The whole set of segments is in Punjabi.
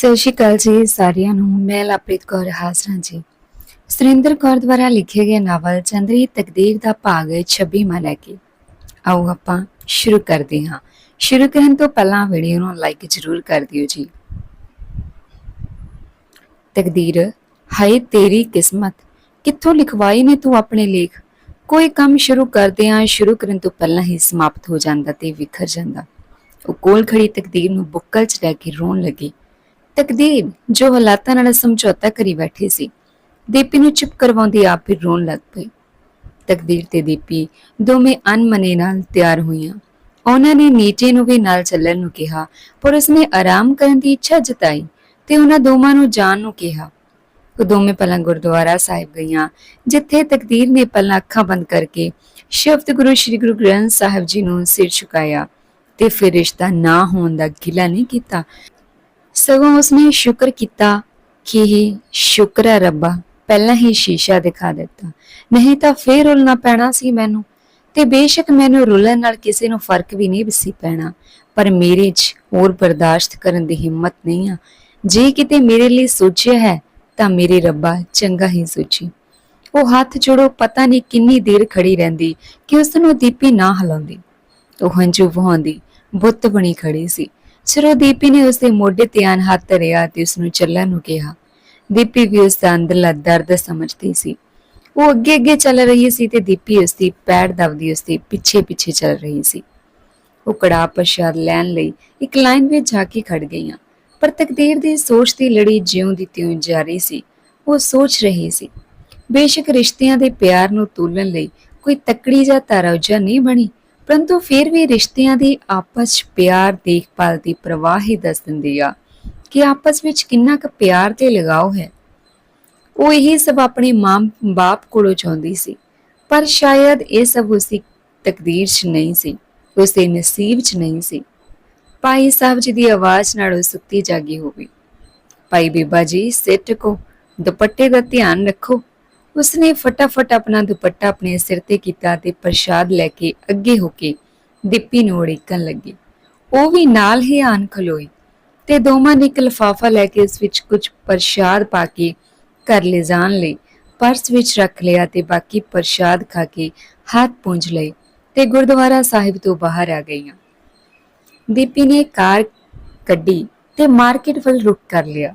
ਸਤਿ ਸ਼੍ਰੀ ਅਕਾਲ ਜੀ ਸਾਰਿਆਂ ਨੂੰ, ਮੈਂ ਲਵਪ੍ਰੀਤ ਕੌਰ ਹਾਜ਼ਰਾਂ ਜੀ। ਸੁਰਿੰਦਰ ਕੌਰ ਦੁਆਰਾ ਲਿਖੇ ਗਏ ਨਾਵਲ ਚੰਦਰੀ ਤਕਦੀਰ ਦਾ ਭਾਗ 26 ਮਾ ਲੈ ਕੇ। ਆਓ ਆਪਾਂ ਸ਼ੁਰੂ ਕਰਦੇ ਹਾਂ। ਸ਼ੁਰੂ ਕਰਨ ਤੋਂ ਪਹਿਲਾਂ ਵੀਡੀਓ ਨੂੰ ਲਾਈਕ ਜ਼ਰੂਰ ਕਰ ਦਿਓ ਜੀ। ਤਕਦੀਰ, ਹਾਏ ਤੇਰੀ ਕਿਸਮਤ, ਕਿੱਥੋਂ ਲਿਖਵਾਈ ਨੇ ਤੂੰ ਆਪਣੇ ਲੇਖ? ਕੋਈ ਕੰਮ ਸ਼ੁਰੂ ਕਰਦੇ ਆਂ ਸ਼ੁਰੂ ਕਰਨ ਤੋਂ ਪਹਿਲਾਂ ਹੀ ਸਮਾਪਤ ਹੋ ਜਾਂਦਾ ਤੇ ਵਿਖਰ ਜਾਂਦਾ। ਉਹ ਕੋਲ ਖੜੀ ਤਕਦੀਰ ਨੂੰ ਬੁੱਕਲ 'ਚ ਲੈ ਕੇ ਰੋਣ ਲੱਗੀ। ਤਕਦੀਰ ਜੋ ਹਾਲਾਤਾਂ ਨਾਲ ਸਮਝੌਤਾ ਕਰੀ ਬੈਠੀ ਸੀ। ਦੀਪੀ ਨੂੰ ਚੁੱਪ ਕਰਵਾਉਂਦੀ ਆਪ ਹੀ ਰੋਣ ਲੱਗ ਪਈ ਤਕਦੀਰ ਤੇ ਦੀਪੀ ਦੋਵੇਂ ਅਨਮਨੇ ਨਾਲ ਤਿਆਰ ਹੋਈਆਂ। ਉਹਨਾਂ ਨੇ ਨੀਚੇ ਨੂੰ ਵੀ ਨਾਲ ਚੱਲਣ ਨੂੰ ਕਿਹਾ, ਪਰ ਉਸਨੇ ਆਰਾਮ ਕਰਨ ਦੀ ਇੱਛਾ ਜਤਾਈ ਤੇ ਉਹਨਾਂ ਦੋਵਾਂ ਨੂੰ ਜਾਣ ਨੂੰ ਕਿਹਾ। ਉਹ ਦੋਵੇਂ ਪਹਿਲਾਂ ਗੁਰਦੁਆਰਾ ਸਾਹਿਬ ਗਈਆਂ, ਜਿੱਥੇ ਤਕਦੀਰ ਨੇ ਪਹਿਲਾਂ ਅੱਖਾਂ ਬੰਦ ਕਰਕੇ ਸ਼ਬਦ ਗੁਰੂ ਸ੍ਰੀ ਗੁਰੂ ਗ੍ਰੰਥ ਸਾਹਿਬ ਜੀ ਨੂੰ ਸਿਰ ਝੁਕਾਇਆ ਤੇ ਫਿਰ ਰਿਸ਼ਤਾ ਨਾ ਹੋਣ ਦਾ ਗਿਲਾ ਨਹੀਂ ਕੀਤਾ। ਸਗੋਂ ਉਸਨੇ ਸ਼ੁਕਰ ਕੀਤਾ ਕਿ ਹੀ ਸ਼ੁਕਰ ਹੈ ਰੱਬਾ, ਪਹਿਲਾਂ ਹੀ ਸ਼ੀਸ਼ਾ ਦਿਖਾ ਦਿੱਤਾ। ਨਹੀਂ ਤਾਂ ਫੇਰ ਰੁਲਣਾ ਪੈਣਾ ਸੀ ਮੈਨੂੰ ਤੇ ਬੇਸ਼ੱਕ ਮੈਨੂੰ ਰੁਲਣ ਨਾਲ ਕਿਸੇ ਨੂੰ ਫ਼ਰਕ ਵੀ ਨਹੀਂ ਸੀ ਪੈਣਾ, ਪਰ ਮੇਰੇ 'ਚ ਹੋਰ ਬਰਦਾਸ਼ਤ ਕਰਨ ਦੀ ਹਿੰਮਤ ਨਹੀਂ ਆ। ਜੇ ਕਿਤੇ ਮੇਰੇ ਲਈ ਸੋਚਿਆ ਹੈ ਤਾਂ ਮੇਰੇ ਰੱਬਾ ਚੰਗਾ ਹੀ ਸੋਚੀ। ਉਹ ਹੱਥ ਜੋੜੋ, ਪਤਾ ਨਹੀਂ ਕਿੰਨੀ ਦੇਰ ਖੜੀ ਰਹਿੰਦੀ, ਕਿ ਉਸ ਨੂੰ ਦੀਪੀ ਨਾ ਹਲਾਉਂਦੀ। ਉਹ ਹੰਝੂ ਵਹਾਉਂਦੀ, ਬੁੱਤ ਬਣੀ ਖੜੀ ਸੀ। ਸਿਰੋਂ ਦੀਪੀ ਨੇ ਉਸਦੇ ਮੋਢੇ ਤੇ ਆਨ ਹੱਥ ਧਰਿਆ ਤੇ ਉਸ ਨੂੰ ਚੱਲਣ ਨੂੰ ਕਿਹਾ। ਦੀਪੀ ਵੀ ਉਸ ਦਾ ਅੰਦਰਲਾ ਦਰਦ ਸਮਝਦੀ ਸੀ। ਉਹ ਅੱਗੇ ਅੱਗੇ ਚੱਲ ਰਹੀ ਸੀ ਤੇ ਦੀਪੀ ਉਸ ਦੀ ਪੈਰ ਦਬਦੀ ਉਸ ਦੇ ਪਿੱਛੇ ਪਿੱਛੇ ਚੱਲ ਰਹੀ ਸੀ। ਉਹ ਕੜਾ ਪ੍ਰਸ਼ਾਦ ਲੈਣ ਲਈ ਇੱਕ ਲਾਈਨ ਵਿੱਚ ਜਾ ਕੇ ਖੜ ਗਈਆਂ। ਪਰ ਤਕਦੀਰ ਦੀ ਸੋਚ ਦੀ ਲੜੀ ਜਿਉਂ ਦੀ ਤਿਉਂ ਜਾਰੀ ਸੀ। ਉਹ ਸੋਚ ਰਹੀ ਸੀ, ਬੇਸ਼ੱਕ ਰਿਸ਼ਤਿਆਂ ਦੇ ਪਿਆਰ ਨੂੰ ਤੋਲਣ ਲਈ ਕੋਈ ਤਕੜੀ ਜਾਂ ਤਾਰੌਜਾ ਨਹੀਂ ਬਣੀ? ਪਰੰਤੂ ਫਿਰ ਵੀ ਰਿਸ਼ਤਿਆਂ ਦੀ ਆਪਸ 'ਚ ਪਿਆਰ ਦੇਖਭਾਲ ਦੀ ਪ੍ਰਵਾਹ ਹੀ ਦੱਸ ਦਿੰਦੀ ਆ ਕਿ ਆਪਸ ਵਿੱਚ ਕਿੰਨਾ ਕੁ ਪਿਆਰ ਤੇ ਲਗਾਓ ਹੈ। ਉਹ ਇਹ ਸਭ ਆਪਣੇ ਮਾਂ-ਬਾਪ ਕੋਲੋਂ ਚਾਹੁੰਦੀ ਸੀ, ਪਰ ਸ਼ਾਇਦ ਇਹ ਸਭ ਉਸਦੀ ਤਕਦੀਰ 'ਚ ਨਹੀਂ ਸੀ ਉਸਦੇ ਨਸੀਬ 'ਚ ਨਹੀਂ ਸੀ। ਭਾਈ ਸਾਹਿਬ ਜੀ ਦੀ ਆਵਾਜ਼ ਨਾਲ ਉਹ ਸੁੱਤੀ ਜਾਗੀ ਹੋਵੇ ਭਾਈ ਬੀਬਾ ਜੀ, ਸਿਰ ਕੋ ਦੁਪੱਟੇ ਦਾ ਧਿਆਨ ਰੱਖੋ। ਉਸਨੇ ਫਟਾਫਟ ਆਪਣਾ ਦੁਪੱਟਾ ਆਪਣੇ ਸਿਰ ਤੇ ਕੀਤਾ ਤੇ ਪ੍ਰਸ਼ਾਦ ਲੈ ਕੇ ਅੱਗੇ ਹੋ ਕੇ ਦੀਪੀ ਨੂੰ ਉਡੀਕਣ ਲੱਗੀ। ਉਹ ਵੀ ਨਾਲ ਹੀ ਆਣ ਖਲੋਈ ਤੇ ਦੋਵਾਂ ਨੇ ਇੱਕ ਲਿਫਾਫਾ ਲੈ ਕੇ ਉਸ ਵਿੱਚ ਕੁਝ ਪ੍ਰਸ਼ਾਦ ਪਾ ਕੇ ਘਰ ਲੈ ਜਾਣ ਲਈ ਪਰਸ ਵਿੱਚ ਰੱਖ ਲਿਆ ਤੇ ਬਾਕੀ ਪ੍ਰਸ਼ਾਦ ਖਾ ਕੇ ਹੱਥ ਪੂੰਝ ਲਏ ਤੇ ਗੁਰਦੁਆਰਾ ਸਾਹਿਬ ਤੋਂ ਬਾਹਰ ਆ ਗਈਆਂ। ਦੀਪੀ ਨੇ ਕਾਰ ਕੱਢੀ ਤੇ ਮਾਰਕੀਟ ਵੱਲ ਰੁਕ ਕਰ ਲਿਆ।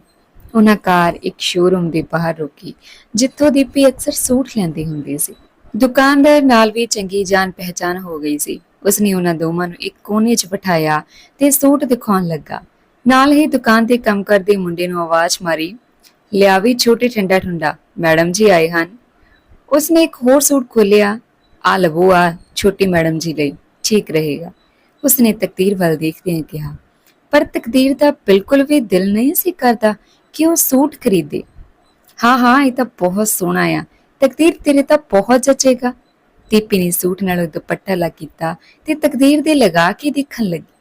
ਉਹਨਾਂ ਕਾਰ ਇੱਕ ਸ਼ੋਰੂਮ ਦੇ ਬਾਹਰ ਰੁਕੀ, ਜਿੱਥੋਂ ਦੀਪੀ ਅਕਸਰ ਸੂਟ ਲੈਂਦੀ ਹੁੰਦੀ ਸੀ। ਦੁਕਾਨਦਾਰ ਨਾਲ ਵੀ ਚੰਗੀ ਜਾਣ ਪਹਿਚਾਨ ਹੋ ਗਈ ਸੀ। ਉਸਨੇ ਉਹਨਾਂ ਦੋਵਾਂ ਨੂੰ ਇੱਕ ਕੋਨੇ 'ਚ ਬਿਠਾਇਆ ਤੇ ਸੂਟ ਦਿਖਾਉਣ ਲੱਗਾ। ਨਾਲ ਹੀ ਦੁਕਾਨ ਤੇ ਕੰਮ ਕਰਦੇ ਮੁੰਡੇ ਨੂੰ ਆਵਾਜ਼ ਮਾਰੀ, ਲਿਆ ਵੀ ਛੋਟੇ ਠੰਡਾ ਠੰਡਾ, ਮੈਡਮ ਜੀ ਆਏ ਹਨ। ਉਸਨੇ ਇੱਕ ਹੋਰ ਸੂਟ ਖੋਲਿਆ ਆ ਲਵੋ ਆ ਛੋਟੀ ਮੈਡਮ ਜੀ ਲਈ, ਠੀਕ ਰਹੇਗਾ। ਉਸਨੇ ਤਕਦੀਰ ਵੱਲ ਦੇਖਦਿਆਂ ਕਿਹਾ, ਪਰ ਤਕਦੀਰ ਦਾ ਬਿਲਕੁਲ ਵੀ ਦਿਲ ਨਹੀਂ ਸੀ ਕਰਦਾ ਕਿ ਉਹ ਸੂਟ ਖਰੀਦੇ? ਹਾਂ ਹਾਂ, ਇਹ ਤਾਂ ਬਹੁਤ ਸੋਹਣਾ ਆ। ਤਕਦੀਰ ਤੇਰੇ ਤਾਂ ਬਹੁਤ ਜਚੇਗਾ। ਦੀਪੀ ਨੇ ਸੂਟ ਨਾਲ ਦੁਪੱਟਾ ਲਾ ਕੀਤਾ ਤੇ ਤਕਦੀਰ ਦੇ ਲਗਾ ਕੇ ਦੇਖਣ ਲੱਗੀ।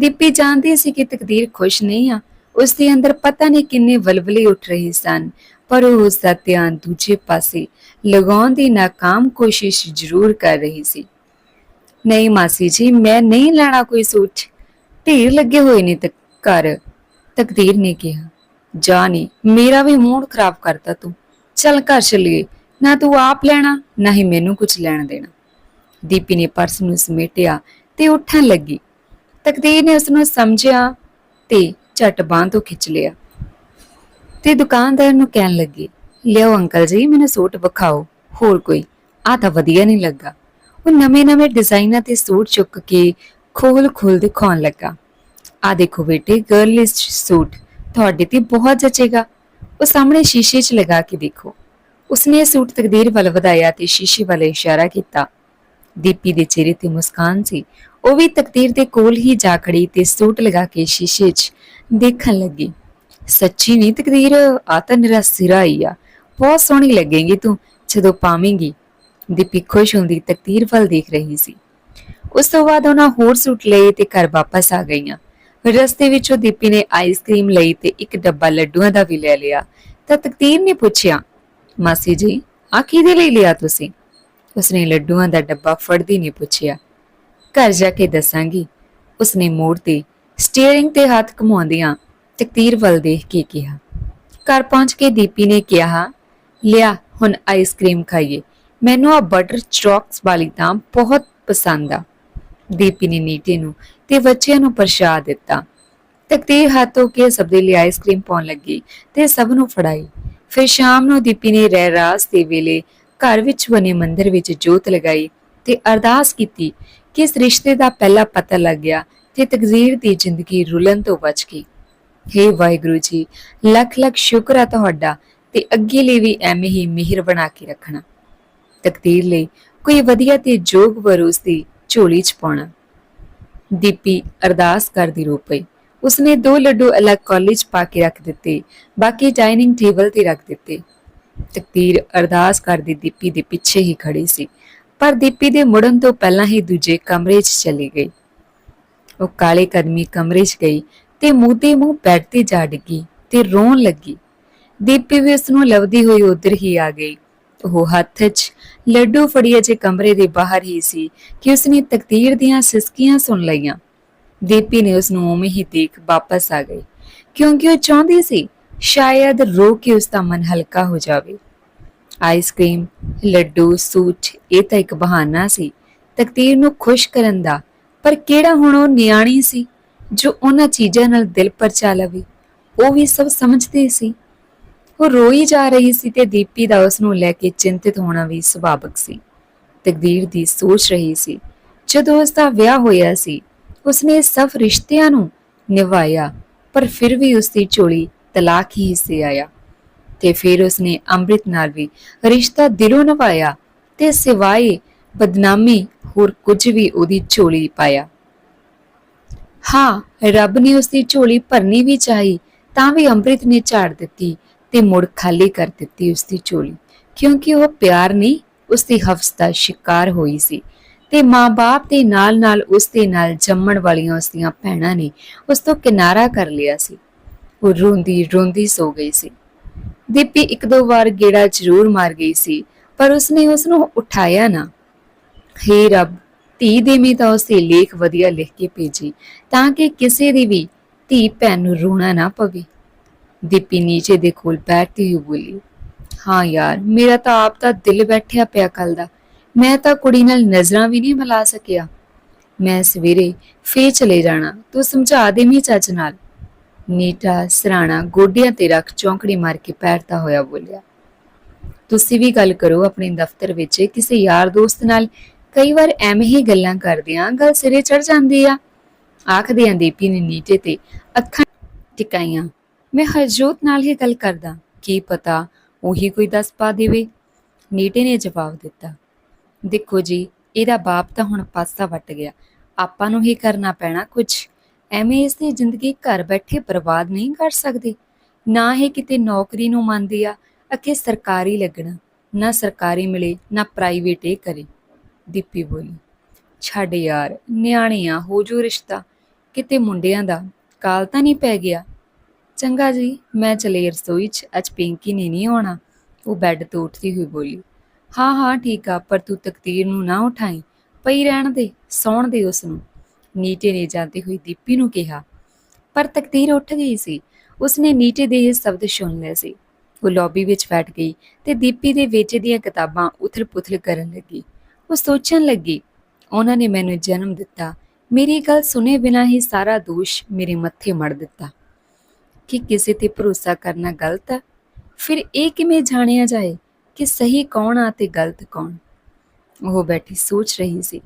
ਦੀਪੀ ਜਾਣਦੀ ਸੀ ਕਿ ਤਕਦੀਰ ਖੁਸ਼ ਨਹੀਂ ਆ। ਉਸ ਦੇ ਅੰਦਰ ਪਤਾ ਨਹੀਂ ਕਿੰਨੇ ਵਲਵਲੇ ਉੱਠ ਰਹੇ ਸਨ, ਪਰ ਉਹ ਉਸ ਦਾ ਧਿਆਨ ਦੂਜੇ ਪਾਸੇ ਲਗਾਉਣ ਦੀ ਨਾਕਾਮ ਕੋਸ਼ਿਸ਼ ਜ਼ਰੂਰ ਕਰ ਰਹੀ ਸੀ। ਨਹੀਂ ਮਾਸੀ ਜੀ, ਮੈਂ ਨਹੀਂ ਲੈਣਾ ਕੋਈ ਸੂਟ। ਢੇਰ ਲੱਗੇ ਹੋਏ ਨੇ ਤੱਕ ਘਰ ਤਕਦੀਰ ਨੇ ਕਿਹਾ। ਜਾ ਨੀ, ਮੇਰਾ ਵੀ ਮੂਡ ਖਰਾਬ ਕਰਤਾ ਤੂੰ। ਚੱਲ ਘਰ ਚੱਲੀਏ, ਨਾ ਤੂੰ ਆਪ ਲੈਣਾ, ਨਾ ਹੀ ਮੈਨੂੰ ਕੁਝ ਲੈਣ ਦੇਣਾ। ਦੀਪੀ ਨੇ ਪਰਸ ਨੂੰ ਸਮੇਟਿਆ ਤੇ ਉੱਠਣ ਲੱਗੀ। ਤਕਦੀਰ ਨੇ ਉਸ ਨੂੰ ਸਮਝਿਆ ਤੇ ਝਟ ਬਾਂਹ ਤੋਂ ਖਿੱਚ ਲਿਆ। ਤੇ ਦੁਕਾਨਦਾਰ ਨੂੰ ਕਹਿਣ ਲੱਗੀ ਲਿਓ ਅੰਕਲ ਜੀ, ਮੈਨੂੰ ਸੂਟ ਵਿਖਾਓ, ਹੋਰ ਕੋਈ ਆ ਤਾਂ ਵਧੀਆ ਨਹੀਂ ਲੱਗਾ। ਉਹ ਨਵੇਂ-ਨਵੇਂ ਡਿਜ਼ਾਈਨਾਂ ਤੇ ਸੂਟ ਚੁੱਕ ਕੇ ਖੋਲ-ਖੋਲ ਦਿਖਾਉਣ ਲੱਗਾ। ਆ ਦੇਖੋ ਬੇਟੇ ਗਰਲਿਸ਼ ਸੂਟ ਤੁਹਾਡੇ ਤੇ ਬਹੁਤ ਜਚੇਗਾ। ਉਹ ਸਾਹਮਣੇ ਸ਼ੀਸ਼ੇ 'ਚ ਲਗਾ ਕੇ ਦੇਖੋ। ਉਸਨੇ ਇਹ ਸੂਟ ਤਕਦੀਰ ਵੱਲ ਵਧਾਇਆ ਤੇ ਸ਼ੀਸ਼ੇ ਵੱਲ ਇਸ਼ਾਰਾ ਕੀਤਾ। ਦੀਪੀ ਦੇ ਚਿਹਰੇ ਤੇ ਮੁਸਕਾਨ ਸੀ। ਉਹ ਵੀ ਤਕਦੀਰ ਦੇ ਕੋਲ ਹੀ ਜਾ ਖੜੀ ਤੇ ਸੂਟ ਲਗਾ ਕੇ ਸ਼ੀਸ਼ੇ 'ਚ ਦੇਖਣ ਲੱਗੀ। ਸੱਚੀ ਨਹੀਂ ਤਕਦੀਰ, ਆ ਤਾਂ ਨਿਰਾ ਸਿਰਾ ਹੀ ਆ। ਬਹੁਤ ਸੋਹਣੀ ਲੱਗੇਗੀ ਤੂੰ, ਜਦੋਂ ਪਾਵੇਂਗੀ। ਦੀਪੀ ਖੁਸ਼ ਹੁੰਦੀ ਤਕਦੀਰ ਵੱਲ ਦੇਖ ਰਹੀ ਸੀ। ਉਸ ਤੋਂ ਬਾਅਦ ਉਹਨਾਂ ਹੋਰ ਸੂਟ ਲਏ ਤੇ ਘਰ ਵਾਪਸ ਆ ਗਈਆਂ। ਰਸਤੇ ਵਿੱਚੋਂ ਦੀਪੀ ਨੇ ਆਈਸਕ੍ਰੀਮ ਲਈ ਤੇ ਇੱਕ ਡੱਬਾ ਲੱਡੂਆਂ ਦਾ ਵੀ ਲੈ ਲਿਆ। ਤਾਂ ਤਕਦੀਰ ਨੇ ਪੁੱਛਿਆ, ਮਾਸੀ ਜੀ ਆ ਕਿਹਦੇ ਲਈ ਲਿਆ ਤੁਸੀਂ? ਉਸਨੇ ਲੱਡੂਆਂ ਦਾ ਡੱਬਾ ਫੜਦੀ ਨੇ ਪੁੱਛਿਆ, ਘਰ ਜਾ ਕੇ ਦੱਸਾਂਗੀ। ਉਸਨੇ ਮੋੜ ਤੇ ਸਟੀਅਰਿੰਗ ਤੇ ਹੱਥ ਘੁਮਾਉਂਦਿਆਂ ਤਕਦੀਰ ਵੱਲ ਦੇਖ ਕੇ ਕਿਹਾ, ਘਰ ਪਹੁੰਚ ਕੇ ਦੀਪੀ ਨੇ ਕਿਹਾ, ਲਿਆ, ਹੁਣ ਆਈਸਕ੍ਰੀਮ ਖਾਈਏ। ਮੈਨੂੰ ਆ ਬਟਰ ਚੌਕਸ ਵਾਲੀ ਤਾਂ ਬਹੁਤ ਪਸੰਦ ਆ। ਦੀਪੀ ਨੇ ਨੀਟੇ ਨੂੰ ਤੇ ਬੱਚਿਆਂ ਨੂੰ ਪ੍ਰਸ਼ਾਦ ਦਿੱਤਾ। ਤਕਦੀਰ ਹੱਥੋਂ ਕੇ ਸਭ ਦੇ ਲਈ ਆਈਸਕ੍ਰੀਮ ਪਾਉਣ ਲੱਗੀ ਤੇ ਸਭ ਨੂੰ ਫੜਾਈ। ਫਿਰ ਸ਼ਾਮ ਨੂੰ ਦੀਪੀ ਨੇ ਰਹਿਰਾਸ ਦੇ ਵੇਲੇ ਘਰ ਵਿੱਚ ਬਣੇ ਮੰਦਿਰ ਵਿੱਚ ਜੋਤ ਲਗਾਈ ਤੇ ਅਰਦਾਸ ਕੀਤੀ ਕਿ ਇਸ ਰਿਸ਼ਤੇ ਦਾ ਪਹਿਲਾ ਪਤਾ ਲੱਗ ਗਿਆ ਤੇ ਤਕਦੀਰ ਦੀ ਜ਼ਿੰਦਗੀ ਰੁਲਣ ਤੋਂ ਬਚ ਗਈ। ਹੇ ਵਾਹਿਗੁਰੂ ਜੀ, ਲੱਖ ਲੱਖ ਸ਼ੁਕਰ ਆ ਤੁਹਾਡਾ ਤੇ ਅੱਗੇ ਲਈ ਵੀ ਐਵੇਂ ਹੀ ਮਿਹਰ ਬਣਾ ਕੇ ਰੱਖਣਾ। ਤਕਦੀਰ ਲਈ ਕੋਈ ਵਧੀਆ ਤੇ ਜੋਗ ਵਰੂਸ ਦੀ ਝੋਲੀ ਚ ਪਾਉਣਾ। ਦੀਪੀ ਅਰਦਾਸ ਕਰਦੀ ਰੋ ਪਈ। ਉਸਨੇ ਦੋ ਲੱਡੂ ਅਲੱਗ ਕਾਲਜ ਪਾ ਕੇ ਰੱਖ ਦਿੱਤੇ। ਬਾਕੀ ਡਾਈਨਿੰਗ ਟੇਬਲ ਤੇ ਰੱਖ ਦਿੱਤੇ। ਤਕਦੀਰ ਅਰਦਾਸ ਕਰਦੀ ਦੀਪੀ ਦੇ ਪਿੱਛੇ ਹੀ ਖੜੀ ਸੀ। ਪਰ ਦੀਪੀ ਦੇ ਮੁੜਨ ਤੋਂ ਪਹਿਲਾਂ ਹੀ ਦੂਜੇ ਕਮਰੇ 'ਚ ਚਲੀ ਗਈ। ਉਹ ਕਾਲੇ ਕਦਮੀ ਕਮਰੇ 'ਚ ਗਈ ਤੇ ਮੂੰਹ ਤੇ ਮੂੰਹ ਬੈੱਡ ਤੇ ਜਾ ਡਿੱਗੀ ਤੇ ਰੋਣ ਲੱਗੀ। ਦੀਪੀ ਵੀ ਉਸ ਨੂੰ ਲੱਭਦੀ ਹੋਈ ਉਧਰ ਹੀ ਆ ਗਈ। ਉਹ ਹੱਥ 'ਚ ਲੱਡੂ ਫੜੀ ਅਜੇ ਕਮਰੇ ਦੇ ਬਾਹਰ ਹੀ ਸੀ ਕਿ ਉਸਨੇ ਤਕਦੀਰ ਦੀਆਂ ਸਿਸਕੀਆਂ ਸੁਣ ਲਈਆਂ। ਦੀਪੀ ਨੇ ਉਸ ਨੂੰ ਉਵੇਂ ਹੀ ਦੇਖ ਵਾਪਸ ਆ ਗਈ। ਕਿਉਂਕਿ ਉਹ ਚਾਹੁੰਦੀ ਸੀ, ਸ਼ਾਇਦ ਰੋ ਕੇ ਉਸ ਦਾ ਮਨ ਹਲਕਾ ਹੋ ਜਾਵੇ। ਆਈਸਕ੍ਰੀਮ ਲੱਡੂ ਸੂਚ ਇਹ ਤਾਂ ਇੱਕ ਬਹਾਨਾ ਸੀ। ਤਕਦੀਰ ਨੂੰ ਖੁਸ਼ ਕਰਨ ਦਾ। ਪਰ ਕਿਹੜਾ ਹੁਣ ਉਹ ਨਿਆਣੀ ਸੀ ਜੋ ਉਹਨਾਂ ਚੀਜ਼ਾਂ ਨਾਲ ਦਿਲ ਪਰਚਾ ਲਵੇ? ਉਹ ਵੀ ਸਭ ਸਮਝਦੇ ਸੀ। ਉਹ ਰੋਈ ਜਾ ਰਹੀ ਸੀ ਤੇ ਦੀਪੀ ਦਾ ਉਸ ਨੂੰ ਲੈ ਕੇ ਚਿੰਤਿਤ ਹੋਣਾ ਵੀ ਸੁਭਾਵਿਕ ਸੀ। ਤਕਦੀਰ ਦੀ ਸੋਚ ਰਹੀ ਸੀ। ਜਦੋਂ ਉਸ ਦਾ ਵਿਆਹ ਹੋਇਆ ਸੀ, ਉਸਨੇ ਸਭ ਰਿਸ਼ਤਿਆਂ ਨੂੰ ਨਿਭਾਇਆ, ਪਰ ਫਿਰ ਵੀ ਉਸ ਦੀ ਝੋਲੀ ਤਲਾਕ ਹੀ ਹਿੱਸੇ ਆਇਆ। ਤੇ ਫਿਰ ਉਸਨੇ ਅੰਮ੍ਰਿਤ ਨਾਲ ਵੀ ਰਿਸ਼ਤਾ ਦਿਲੋਂ ਨਿਭਾਇਆ ਤੇ ਸਿਵਾਏ ਬਦਨਾਮੀ ਹੋਰ ਕੁਝ ਵੀ ਉਹਦੀ ਝੋਲੀ ਪਾਇਆ। ਹਾਂ, ਰੱਬ ਨੇ ਉਸ ਦੀ ਝੋਲੀ ਭਰਨੀ ਵੀ ਚਾਹੀ, ਤਾਂ ਵੀ ਅੰਮ੍ਰਿਤ ਨੇ ਝਾੜ ਦਿੱਤੀ ਤੇ ਮੁੜ ਖਾਲੀ ਕਰ ਦਿੱਤੀ ਉਸ ਦੀ ਝੋਲੀ ਕਿਉਂਕਿ ਉਹ ਪਿਆਰ ਨਹੀਂ ਉਸ ਦੀ ਹਵਸ ਦਾ ਸ਼ਿਕਾਰ ਹੋਈ ਸੀ। ਤੇ ਮਾਂ-ਬਾਪ ਦੇ ਨਾਲ-ਨਾਲ ਉਸ ਦੇ ਨਾਲ ਜੰਮਣ ਵਾਲੀਆਂ ਉਸ ਦੀਆਂ ਭੈਣਾਂ ਨੇ ਉਸ ਤੋਂ ਕਿਨਾਰਾ ਕਰ ਲਿਆ ਸੀ। ਉਹ ਰੋਂਦੀ ਰੋਂਦੀ ਸੋ ਗਈ ਸੀ। ਦੀਪੀ ਇੱਕ ਦੋ ਵਾਰ ਗੇੜਾ ਜ਼ਰੂਰ ਮਾਰ ਗਈ ਸੀ, ਪਰ ਉਸਨੇ ਉਸ ਨੂੰ ਉਠਾਇਆ ਨਾ। ਹੇ ਰੱਬ, ਧੀ ਦੇਵੀ ਤਾਂ ਉਸੇ ਲੇਖ ਵਧੀਆ ਲਿਖ ਕੇ ਭੇਜੀ, ਤਾਂ ਕਿ ਕਿਸੇ ਦੀ ਵੀ ਧੀ ਭੈਣ ਨੂੰ ਰੋਣਾ ਨਾ ਪਵੇ। ਦੀਪੀ ਨੀਚੇ ਦੇ ਕੋਲ ਬੈਠਦੀ ਹੋਈ ਬੋਲੀ, ਹਾਂ ਯਾਰ, ਮੇਰਾ ਤਾਂ ਆਪ ਦਾ ਦਿਲ ਬੈਠਿਆ ਪਿਆ ਕੱਲ ਦਾ। ਮੈਂ ਤਾਂ ਕੁੜੀ ਨਾਲ ਨਜ਼ਰਾਂ ਵੀ ਨਹੀਂ ਮਿਲਾ ਸਕਿਆ। ਮੈਂ ਸਵੇਰੇ ਫੇਰ ਚਲੇ ਜਾਣਾ, ਤੂੰ ਸਮਝਾ ਦੇਵੀਂ ਚੱਜ ਨਾਲ। ਨੀਟਾ ਸਰਾਣਾ ਗੋਡਿਆਂ ਤੇ ਰੱਖ ਚੌਂਕੜੀ ਮਾਰ ਕੇ ਪੈਰਦਾ ਹੋਇਆ ਬੋਲਿਆ, ਤੁਸੀਂ ਵੀ ਗੱਲ ਕਰੋ ਆਪਣੇ ਦਫ਼ਤਰ ਵਿੱਚ, ਕਿਸੇ ਯਾਰ ਦੋਸਤ ਨਾਲ। ਕਈ ਵਾਰ ਐਵੇਂ ਹੀ ਗੱਲਾਂ ਕਰਦਿਆਂ ਗੱਲ ਸਿਰੇ ਚੜ ਜਾਂਦੀ ਆ। ਆਖਦਿਆਂ ਦੀਪੀ ਨੇ ਨੀਟੇ ਤੇ ਅੱਖਾਂ ਟਿਕਾਈਆਂ। ਮੈਂ ਹਰਜੋਤ ਨਾਲ ਹੀ ਗੱਲ ਕਰਦਾ, ਕੀ ਪਤਾ ਉਹੀ ਕੋਈ ਦੱਸ ਪਾ ਦੇਵੇ। ਨੀਟੇ ਨੇ ਜਵਾਬ ਦਿੱਤਾ, ਦੇਖੋ ਜੀ, ਇਹਦਾ ਬਾਪ ਤਾਂ ਹੁਣ ਪਾਸਾ ਵੱਟ ਗਿਆ, ਆਪਾਂ ਨੂੰ ਹੀ ਕਰਨਾ ਪੈਣਾ ਕੁਝ ਐਵੇਂ ਇਸ ਦੀ ਜ਼ਿੰਦਗੀ ਘਰ ਬੈਠੇ ਬਰਬਾਦ ਨਹੀਂ ਕਰ ਸਕਦੇ। ਨਾ ਹੀ ਕਿਤੇ ਨੌਕਰੀ ਨੂੰ ਮੰਨਦੀ ਆ ਅਕੇ ਸਰਕਾਰੀ ਲੱਗਣਾ, ਨਾ ਸਰਕਾਰੀ ਮਿਲੇ, ਨਾ ਪ੍ਰਾਈਵੇਟ ਇਹ ਕਰੇ। ਦੀਪੀ ਬੋਲੀ, ਛੱਡ ਯਾਰ ਨਿਆਣੀਆਂ ਹੋ ਜੋ ਰਿਸ਼ਤਾ। ਕਿਤੇ ਮੁੰਡਿਆਂ ਦਾ ਕਾਲ ਤਾਂ ਨਹੀਂ ਪੈ ਗਿਆ। ਚੰਗਾ ਜੀ, ਮੈਂ ਚਲੇ ਰਸੋਈ 'ਚ, ਅੱਜ ਪਿੰਕੀ ਨੇ ਨਹੀਂ ਆਉਣਾ। ਉਹ ਬੈੱਡ ਤੋਂ ਉੱਠਦੀ ਹੋਈ ਬੋਲੀ, ਹਾਂ ਹਾਂ, ਠੀਕ ਆ, ਪਰ ਤੂੰ ਤਕਦੀਰ ਨੂੰ ਨਾ ਉਠਾਈ, ਪਈ ਰਹਿਣ ਦੇ, ਸੌਣ ਦੇ ਉਸ ਨੂੰ। ਨੀਟੇ ਨੇ ਜਾਂਦੀ ਹੋਈ ਦੀਪੀ ਨੂੰ ਕਿਹਾ, ਪਰ ਤਕਦੀਰ ਉੱਠ ਗਈ ਸੀ। ਉਸਨੇ ਨੀਟੇ ਦੇ ਇਹ ਸ਼ਬਦ ਸੁਣ ਲਏ ਸੀ। ਉਹ ਲੌਬੀ ਵਿੱਚ ਬੈਠ ਗਈ ਤੇ ਦੀਪੀ ਦੇ ਵੇਚੇ ਦੀਆਂ ਕਿਤਾਬਾਂ ਉਥਲ-ਪੁਥਲ ਕਰਨ ਲੱਗੀ। ਉਹ ਸੋਚਣ ਲੱਗੀ, ਉਹਨਾਂ ਨੇ ਮੈਨੂੰ ਜਨਮ ਦਿੱਤਾ, ਮੇਰੀ ਗੱਲ ਸੁਨੇ ਬਿਨਾਂ ਹੀ ਸਾਰਾ ਦੋਸ਼ ਮੇਰੇ ਮੱਥੇ ਮੜ ਦਿੱਤਾ। ਕਿ ਕਿਸੇ ਤੇ ਭਰੋਸਾ ਕਰਨਾ ਗਲਤ ਹੈ ਫਿਰ ਇਹ ਕਿਵੇਂ ਜਾਣਿਆ ਜਾਏ ਕਿ ਸਹੀ ਕੌਣ ਆ ਤੇ ਗਲਤ ਕੌਣ? ਉਹ ਬੈਠੀ ਸੋਚ ਰਹੀ ਸੀ।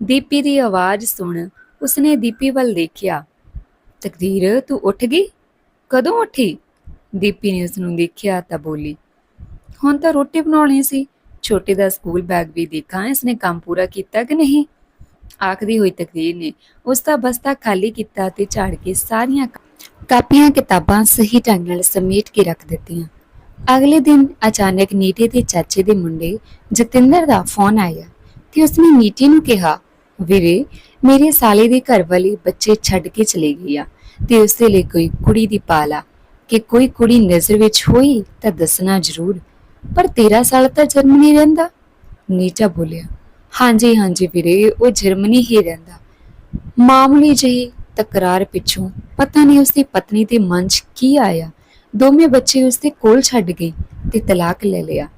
ਦੀਪੀ ਦੀ ਆਵਾਜ਼ ਸੁਣ ਉਸਨੇ ਦੀਪੀ ਵੱਲ ਦੇਖਿਆ। ਤਕਦੀਰ, ਤੂੰ ਉੱਠ ਗਈ? ਕਦੋਂ ਉੱਠੀ? ਦੀਪੀ ਨੇ ਉਸ ਨੂੰ ਦੇਖਿਆ ਤਾਂ ਬੋਲੀ, ਹੁਣ ਤਾਂ ਰੋਟੀ ਬਣਾਉਣੀ ਸੀ। ਛੋਟੇ ਦਾ ਸਕੂਲ ਬੈਗ ਵੀ ਦੇਖਾਂ, ਇਸਨੇ ਕੰਮ ਪੂਰਾ ਕੀਤਾ ਕਿ ਨਹੀਂ? ਆਖਦੀ ਹੋਈ ਤਕਦੀਰ ਨੇ ਉਸ ਦਾ ਬਸਤਾ ਖਾਲੀ ਕੀਤਾ ਤੇ ਝਾੜ ਕੇ ਸਾਰੀਆਂ ਕਾਪੀਆਂ ਕਿਤਾਬਾਂ ਸਹੀ ਢੰਗ ਨਾਲ ਸਮੇਟ ਕੇ ਰੱਖ ਦਿੱਤੀਆਂ। ਅਗਲੇ ਦਿਨ ਅਚਾਨਕ ਨੀਟੇ ਦੇ ਚਾਚੇ ਦੇ ਮੁੰਡੇ ਜਤਿੰਦਰ ਦਾ ਫੋਨ ਆਇਆ ਤੇ ਉਸਨੇ ਨੀਟੇ ਨੂੰ ਕਿਹਾ, ਵੀਰੇ, ਮੇਰੇ ਸਾਲੇ ਦੇ ਘਰ ਵਾਲੀ ਬੱਚੇ ਛੱਡ ਕੇ ਚਲੇ ਗਈ ਆ ਤੇ ਉਸਦੇ ਲਈ ਕੋਈ ਕੁੜੀ ਦੀ ਪਾਲਾ ਕਿ ਕੋਈ ਕੁੜੀ ਨਜ਼ਰ ਵਿੱਚ ਹੋਈ ਤਾਂ ਦੱਸਣਾ ਜ਼ਰੂਰ, ਪਰ 13 ਸਾਲ ਤਾਂ ਜਰਮਨੀ ਰਹਿੰਦਾ। ਨੀਟਾ ਬੋਲਿਆ, ਹਾਂਜੀ ਹਾਂਜੀ ਵੀਰੇ, ਉਹ ਜਰਮਨੀ ਹੀ ਰਹਿੰਦਾ। ਮਾਮੂਲੀ ਜਿਹੀ ਤਕਰਾਰ ਪਿੱਛੋਂ ਪਤਾ ਨਹੀਂ ਉਸਦੀ ਪਤਨੀ ਦੇ ਮਨ 'ਚ ਕੀ ਆਇਆ। ਦੋਵੇਂ ਬੱਚੇ ਉਸਦੇ ਕੋਲ ਛੱਡ ਗਈ ਤੇ ਤਲਾਕ ਲੈ ਲਿਆ।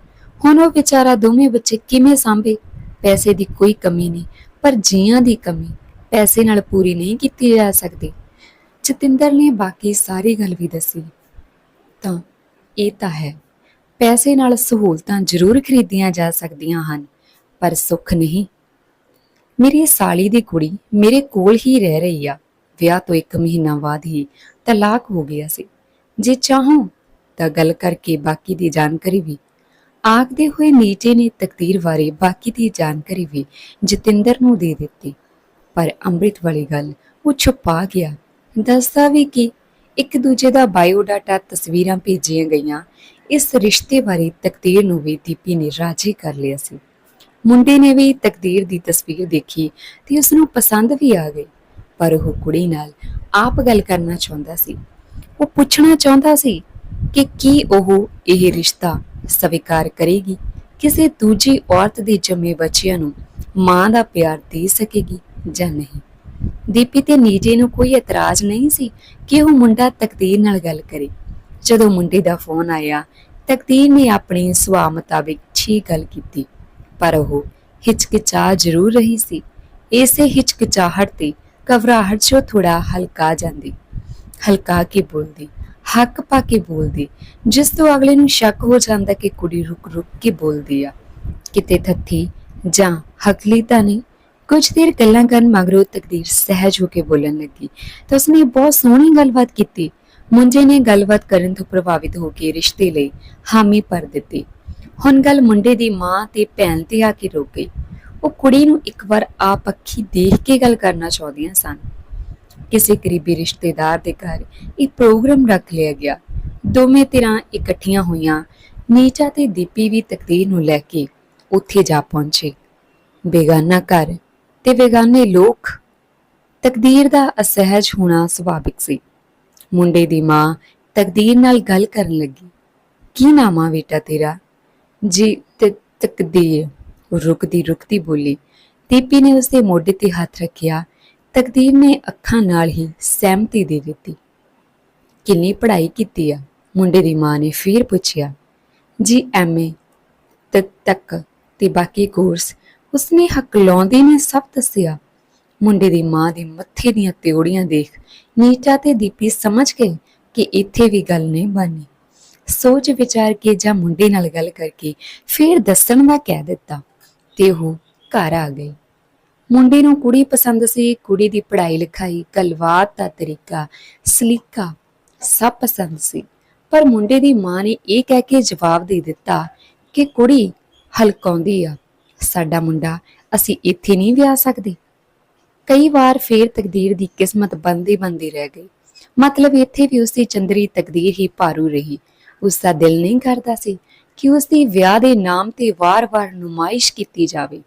ਹੁਣ ਉਹ ਵਿਚਾਰਾ ਦੋਵੇਂ ਬੱਚੇ ਕਿਵੇਂ ਸਾਂਭੇ? ਪੈਸੇ ਦੀ ਕੋਈ ਕਮੀ ਨਹੀਂ, ਪਰ ਜੀਆਂ ਦੀ ਕਮੀ। ਪੈਸੇ ਨਾਲ ਪੂਰੀ ਨਹੀਂ ਕੀਤੀ ਜਾ ਸਕਦੀ। ਜਤਿੰਦਰ ਨੇ ਬਾਕੀ ਸਾਰੀ ਗੱਲ ਵੀ ਦੱਸੀ। ਤਾਂ ਇਹ ਤਾਂ ਹੈ, ਪੈਸੇ ਨਾਲ ਸਹੂਲਤਾਂ ਜ਼ਰੂਰ ਖਰੀਦੀਆਂ ਜਾ ਸਕਦੀਆਂ ਹਨ, ਪਰ ਸੁੱਖ ਨਹੀਂ। ਮੇਰੀ ਸਾਲੀ ਦੀ ਕੁੜੀ ਮੇਰੇ ਕੋਲ ਹੀ ਰਹਿ ਰਹੀ ਆ। ਵਿਆਹ ਤੋਂ ਇੱਕ ਮਹੀਨਾ ਬਾਅਦ ਹੀ ਤਲਾਕ ਹੋ ਗਿਆ ਸੀ। ਜੇ ਚਾਹੋ ਤਾਂ ਗੱਲ ਕਰਕੇ ਬਾਕੀ ਦੀ ਜਾਣਕਾਰੀ ਵੀ। ਆਖਦੇ ਹੋਏ ਨੀਚੇ ਨੇ ਤਕਦੀਰ ਬਾਰੇ ਬਾਕੀ ਦੀ ਜਾਣਕਾਰੀ ਵੀ ਜਤਿੰਦਰ ਨੂੰ ਦੇ ਦਿੱਤੀ। ਪਰ ਅੰਮ੍ਰਿਤ ਵਾਲੀ ਗੱਲ ਉਹ ਛੁਪਾ ਗਿਆ। ਦੱਸਦਾ ਵੀ ਕਿ ਇੱਕ ਦੂਜੇ ਦਾ ਬਾਇਓਡਾਟਾ ਤਸਵੀਰਾਂ ਭੇਜੀਆਂ ਗਈਆਂ। ਇਸ ਰਿਸ਼ਤੇ ਬਾਰੇ ਤਕਦੀਰ ਨੂੰ ਵੀ ਦੀਪੀ ਨੇ ਰਾਜੀ ਕਰ ਲਿਆ ਸੀ। ਮੁੰਡੇ ਨੇ ਵੀ ਤਕਦੀਰ ਦੀ ਤਸਵੀਰ ਦੇਖੀ ਤੇ ਉਸ ਨੂੰ ਪਸੰਦ ਵੀ ਆ ਗਈ। ਪਰ ਉਹ ਕੁੜੀ ਨਾਲ ਆਪ ਗੱਲ ਕਰਨਾ ਚਾਹੁੰਦਾ ਸੀ। ਉਹ ਪੁੱਛਣਾ ਚਾਹੁੰਦਾ ਸੀ ਕਿ ਕੀ ਉਹ ਇਹ ਰਿਸ਼ਤਾ ਸਵੀਕਾਰ ਕਰੇਗੀ? ਕਿਸੇ ਦੂਜੀ ਔਰਤ ਦੇ ਜੰਮੇ ਬੱਚਿਆਂ ਨੂੰ ਮਾਂ ਦਾ ਪਿਆਰ ਦੇ ਸਕੇਗੀ ਜਾਂ ਨਹੀਂ? ਦੀਪੀ ਤੇ ਨੀਜੇ ਨੂੰ ਕੋਈ ਇਤਰਾਜ਼ ਨਹੀਂ ਸੀ ਕਿ ਉਹ ਮੁੰਡਾ ਤਕਦੀਰ ਨਾਲ ਗੱਲ ਕਰੇ। ਜਦੋਂ ਮੁੰਡੇ ਦਾ ਫੋਨ ਆਇਆ, ਤਕਦੀਰ ਨੇ ਆਪਣੇ ਸੁਭਾਅ ਮੁਤਾਬਿਕ ਠੀਕ ਗੱਲ ਕੀਤੀ, ਪਰ ਉਹ ਹਿਚਕਿਚਾ ਜ਼ਰੂਰ ਰਹੀ ਸੀ। ਇਸੇ ਹਿਚਕਿਚਾਹਟ ਤੇ ਘਬਰਾਹਟ ਚੋਂ ਥੋੜਾ ਹਲਕਾ ਜਾਂਦੀ, ਹਲਕਾ ਕੇ ਬੋਲਦੀ, ਹੱਕ ਪਾ ਕੇ ਬੋਲਦੀ, ਜਿਸ ਤੋਂ ਅਗਲੇ ਨੂੰ ਸ਼ੱਕ ਹੋ ਜਾਂਦਾ ਕਿ ਕੁੜੀ ਰੁਕ ਰੁਕ ਕੇ ਬੋਲਦੀ ਆ। ਕਿਤੇ ਥੱਥੀ ਜਾਂ ਹਕਲੀ ਤਾਂ ਨਹੀਂ, ਕੁਝ ਦੇਰ ਗੱਲਾਂ ਕਰਨ ਮਗਰੋਂ ਤਕਦੀਰ ਸਹਿਜ ਹੋ ਕੇ ਬੋਲਣ ਲੱਗੀ। ਤਾਂ ਉਸਨੇ ਬਹੁਤ ਸੋਹਣੀ ਗੱਲਬਾਤ ਕੀਤੀ। ਮੁੰਡੇ ਨੇ ਗੱਲਬਾਤ ਕਰਨ ਤੋਂ ਪ੍ਰਭਾਵਿਤ ਹੋ ਕੇ ਰਿਸ਼ਤੇ ਲਈ ਹਾਮੀ ਭਰ ਦਿੱਤੀ। ਹੁਣ ਗੱਲ ਮੁੰਡੇ ਦੀ ਮਾਂ ਤੇ ਭੈਣ ਤੇ ਆ ਕੇ ਰੁਕ ਗਈ। ਉਹ ਕੁੜੀ ਨੂੰ ਇੱਕ ਵਾਰ ਆਪ ਅੱਖੀ ਦੇਖ ਕੇ ਗੱਲ ਕਰਨਾ ਚਾਹੁੰਦੀਆਂ ਸਨ। ਕਿਸੇ ਕਰੀਬੀ ਰਿਸ਼ਤੇਦਾਰ ਦੇ ਘਰ ਇਹ ਪ੍ਰੋਗਰਾਮ ਰੱਖ ਲਿਆ ਗਿਆ। ਦੋਵੇਂ ਧਿਰਾਂ ਇਕੱਠੀਆਂ ਹੋਈਆਂ। ਨੀਚਾ ਤੇ ਦੀਪੀ ਵੀ ਤਕਦੀਰ ਨੂੰ ਲੈ ਕੇ ਉੱਥੇ ਜਾ ਪਹੁੰਚੇ। ਬੇਗਾਨਾ ਘਰ ਤੇ ਬੇਗਾਨੇ ਲੋਕ। ਤਕਦੀਰ ਦਾ ਅਸਹਿਜ ਹੋਣਾ ਸੁਭਾਵਿਕ ਸੀ। ਮੁੰਡੇ ਦੀ ਮਾਂ ਤਕਦੀਰ ਨਾਲ ਗੱਲ ਕਰਨ ਲੱਗੀ। ਕੀ ਨਾਮ ਆ ਬੇਟਾ ਤੇਰਾ? ਜੀ, ਤ- ਤਕਦੀਰ। ਉਹ ਰੁਕਦੀ ਰੁਕਦੀ ਬੋਲੀ। ਦੀਪੀ ਨੇ ਉਸਦੇ ਮੋਢੇ ਤੇ ਹੱਥ ਰੱਖਿਆ। ਤਕਦੀਰ ਨੇ ਅੱਖਾਂ ਨਾਲ ਹੀ ਸਹਿਮਤੀ ਦੇ ਦਿੱਤੀ। ਕਿੰਨੀ ਪੜ੍ਹਾਈ ਕੀਤੀ ਆ? ਮੁੰਡੇ ਦੀ ਮਾਂ ਨੇ ਫੇਰ ਪੁੱਛਿਆ। ਜੀ ਐਮਏ ਤੱਕ ਤੱਕ ਤੇ ਬਾਕੀ ਕੋਰਸ? ਉਸਨੇ ਹਕਲਾਉਂਦੀ ਨੇ ਸਭ ਦੱਸਿਆ। ਮੁੰਡੇ ਦੀ ਮਾਂ ਦੇ ਮੱਥੇ ਦੀਆਂ ਤਿਉੜੀਆਂ ਦੇਖ ਨੀਚਾ ਤੇ ਦੀਪੀ ਸਮਝ ਗਏ ਕਿ ਇੱਥੇ ਵੀ ਗੱਲ ਨਹੀਂ ਬਣਨੀ। ਸੋਚ ਵਿਚਾਰ ਕੇ ਜਾਂ ਮੁੰਡੇ ਨਾਲ ਗੱਲ ਕਰਕੇ ਫਿਰ ਦੱਸਣ ਦਾ ਕਹਿ ਦਿੱਤਾ। ਤੇ ਉਹ ਘਰ ਆ ਗਈ। ਮੁੰਡੇ ਨੂੰ ਕੁੜੀ ਪਸੰਦ ਸੀ। ਕੁੜੀ ਦੀ ਪੜ੍ਹਾਈ ਲਿਖਾਈ, ਗੱਲਬਾਤ ਦਾ ਤਰੀਕਾ, ਸਲੀਕਾ ਸਭ ਪਸੰਦ ਸੀ। ਪਰ ਮੁੰਡੇ ਦੀ ਮਾਂ ਨੇ ਇਹ ਕਹਿ ਕੇ ਜਵਾਬ ਦੇ ਦਿੱਤਾ ਕਿ ਕੁੜੀ ਹਲਕਾਉਂਦੀ ਆ। ਸਾਡਾ ਮੁੰਡਾ, ਅਸੀਂ ਇੱਥੇ ਨਹੀਂ ਵਿਆਹ ਸਕਦੇ। ਕਈ ਵਾਰ ਫੇਰ ਤਕਦੀਰ ਦੀ ਕਿਸਮਤ ਬੰਦੀ ਬੰਦੀ ਰਹਿ ਗਈ। ਮਤਲਬ ਇੱਥੇ ਵੀ ਉਸਦੀ ਚੰਦਰੀ ਤਕਦੀਰ ਹੀ ਭਾਰੂ ਰਹੀ। ਉਸ ਦਾ ਦਿਲ ਨਹੀਂ ਕਰਦਾ ਸੀ। ਕਿ ਉਸ ਦੀ ਵਿਆਹ ਦੇ ਨਾਮ ਤੇ ਵਾਰ-ਵਾਰ ਨੁਮਾਇਸ਼ ਕੀਤੀ ਜਾਵੇ।